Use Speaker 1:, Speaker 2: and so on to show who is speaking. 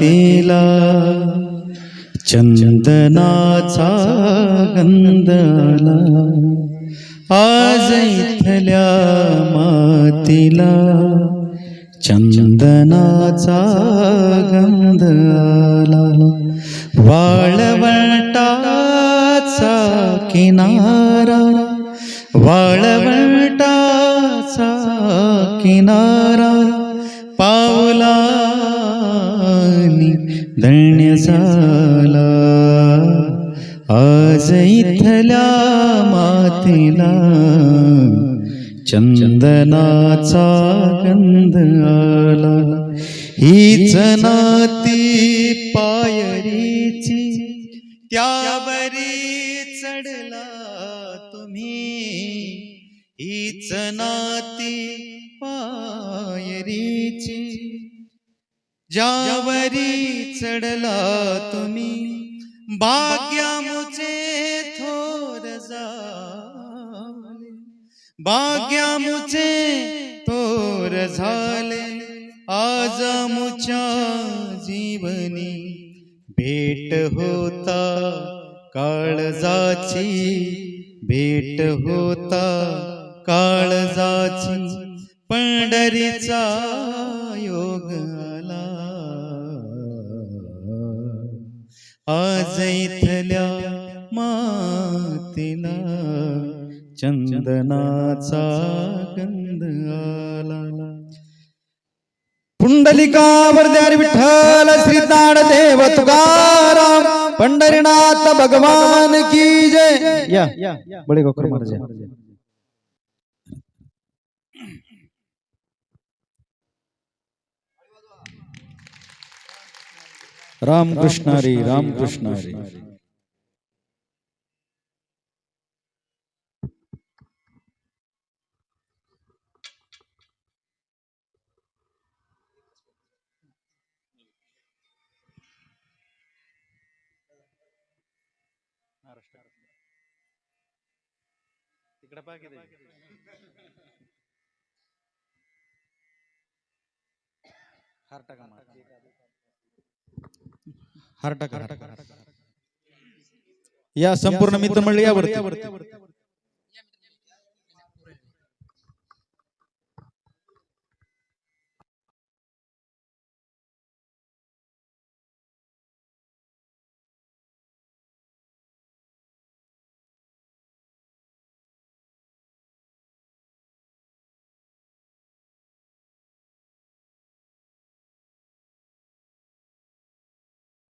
Speaker 1: तिला चंदनाचा गंधला. आज इथल्या मातीला चंदनाचा गंधला. वाळवंटाचा किनारा वाळवंटाचा किनारा. धन्य झाला आज इथल्या मातीला चंदनाचा गंध आला. हीच नाती पायरीची त्यावरी चढला तुम्ही. हीच नाती पायरी ज्यावरी चढला तुम्ही भाग्यामुचे थोर झाले. भाग्यामुचे थोर झाले आज मुच्या जीवनी भेट होता काळजाची भेट होता काळजाची पंढरीचा योग आज इथल्या मातीला चंदनाचा गंध आला.
Speaker 2: पुंडलिकावर द्यार विठ्ठल श्री देव तुकाराम पंढरीनाथ भगवान की जय. या बडे गोकर महाराज राम कृष्ण हरी राम कृष्ण हरी हर टका मार। या संपूर्ण मित्रमंडळी यावरती.